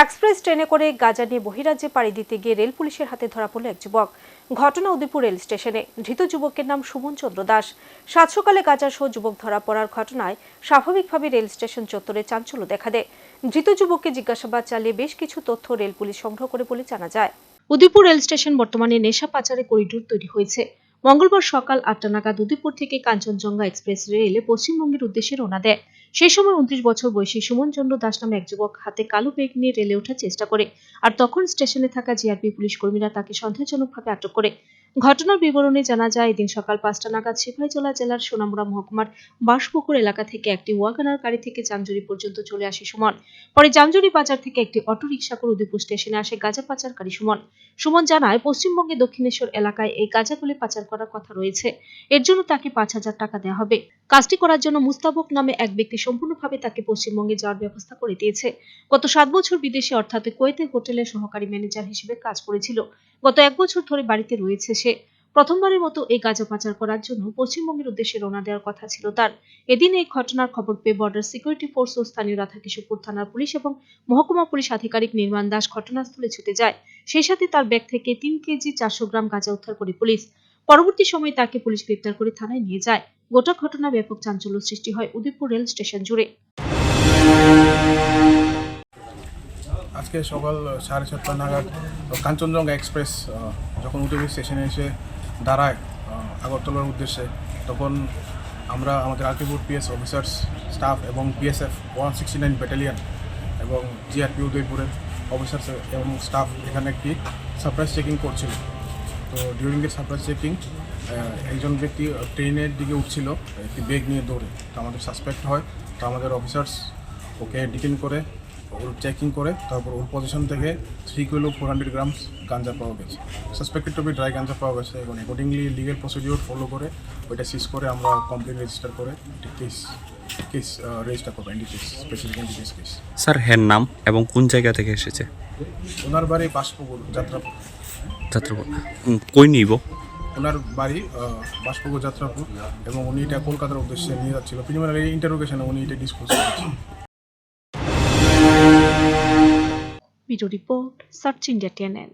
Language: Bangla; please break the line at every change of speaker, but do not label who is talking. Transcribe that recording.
এক্সপ্রেস ট্রেনে করে গাজা নিয়ে বহিরাজ্যে পাড়ি দিতে গিয়ে রেল পুলিশের হাতে ধরা পড়ল এক যুবক। ঘটনা উদয়পুর রেল স্টেশনে। ধৃত যুবকের নাম সুমন চন্দ্র দাস। সাত সকালে গাজা সহ যুবক ধরা পড়ার ঘটনায় স্বাভাবিকভাবে রেল স্টেশন চত্বরে চাঞ্চল্য দেখা দেয়। ধৃত যুবককে জিজ্ঞাসাবাদ চালিয়ে বেশ কিছু তথ্য রেল পুলিশ সংগ্রহ করে বলে জানা যায়। উদয়পুর রেল স্টেশন বর্তমানে নেশা পাচারে করিডোর তৈরি হয়েছে। মঙ্গলবার সকাল আটটা নাগাদ উদয়পুর থেকে কাঞ্চনজঙ্ঘা এক্সপ্রেস রেলে পশ্চিমবঙ্গের উদ্দেশ্যে রোনা দেয়। সেই সময় উনত্রিশ বছর বয়সী সুমন চন্দ্র দাস নামে এক যুবক হাতে কালো ব্যাগ নিয়ে রেলে ওঠার চেষ্টা করে, আর তখন স্টেশনে থাকা জিআরপি পুলিশ কর্মীরা তাকে সন্দেহজনকভাবে আটক করে। ঘটনার বিবরণে জানা যায়, এদিন সকাল পাঁচটা নাগাদ সিপাহীজলা জেলার সোনামুড়া মহকুমার বাঁশপুকুর এলাকা থেকে একটি ওয়াগানার গাড়ি থেকে জামজুরি পর্যন্ত চলে আসে সুমন। পরে জামজুরি বাজার থেকে একটি অটো রিক্সা করে উদয়পুর স্টেশনে আসে গাঁজা পাচারকারী সুমন। সুমন জানায় পশ্চিমবঙ্গে দক্ষিণেশ্বর এলাকায় এই গাঁজাগুলি পাচার করার কথা রয়েছে। এর জন্য তাকে পাঁচ হাজার টাকা দেওয়া হবে। কাজটি করার জন্য মুস্তাবক নামে এক ব্যক্তি সম্পূর্ণভাবে তাকে পশ্চিমবঙ্গে যাওয়ার ব্যবস্থা করে দিয়েছে। গত সাত বছর বিদেশে, অর্থাৎ কুয়েতে হোটেলে সহকারী ম্যানেজার হিসেবে কাজ করেছিল। গত এক বছর ধরে বাড়িতে রয়েছে সে। প্রথমবারের মতো এই গাঁজা পাচার করার জন্য পশ্চিমবঙ্গের উদ্দেশ্যে রওনা দেওয়ার কথা ছিল তার। এদিন এই ঘটনার খবর পেয়ে বর্ডার সিকিউরিটি ফোর্স ও স্থানীয় রাধাকিশোরপুর থানার পুলিশ এবং মহকুমা পুলিশ আধিকারিক নির্মাণ দাস ঘটনাস্থলে ছুটে যায়। সেই সাথে তার ব্যাগ থেকে তিন কেজি চারশো গ্রাম গাঁজা উদ্ধার করে পুলিশ। পরবর্তী সময়ে তাকে পুলিশ গ্রেপ্তার করে থানায় নিয়ে যায়। গোটা ঘটনা ব্যাপক চাঞ্চল্য সৃষ্টি হয় উদয়পুর রেল স্টেশন জুড়ে।
আজকে সকাল সাড়ে সাতটা নাগাদ কাঞ্চনজঙ্ঘা এক্সপ্রেস যখন উদয়পুর স্টেশনে এসে দাঁড়ায় আগরতলার উদ্দেশ্যে, তখন আমরা আমাদের আলটিপুর পিএস অফিসার্স, স্টাফ এবং BSF one sixty nine battalion এবং জিআরপি উদয়পুরের অফিসার্স এবং স্টাফ এখানে একটি সারপ্রাইজ চেকিং করছিল। তো ডিউরিং দ্য সারপ্রাইজ চেকিং একজন ব্যক্তি ট্রেনের দিকে উঠছিল একটি ব্যাগ নিয়ে দৌড়ে। তো আমাদের সাসপেক্ট হয় তো আমাদের অফিসার্স ওকে ডিটেন করে ওর চেকিং করে তারপর ওর পজিশন থেকে three kilo four hundred grams গাঞ্জা পাওয়া গেছে। Suspected to be dry ganja পাওয়া গেছে এবং অ্যাকর্ডিংলি লিগেল প্রসিডিওর ফলো করে ওইটা সিজ করে আমরা কমপ্লেন রেজিস্টার করে একটি কেস কেস রেজিস্টার করব NDPS specific NDPS case
sir হ্যার নাম এবং কোন জায়গা থেকে এসেছে?
ওনার বাড়ি বাসপুকুর যাত্রাপুর
যাত্রাপুর উম, কই নিব?
ওনার বাড়ি বাসপুকুর যাত্রাপুর এবং উনি এটা কলকাতার উদ্দেশ্যে নিয়ে যাচ্ছিল। প্রিলিমিনারি ইন্টারোগেশনে উনি এটা ডিসক্লোজ করেছেন।
Video report search India TNN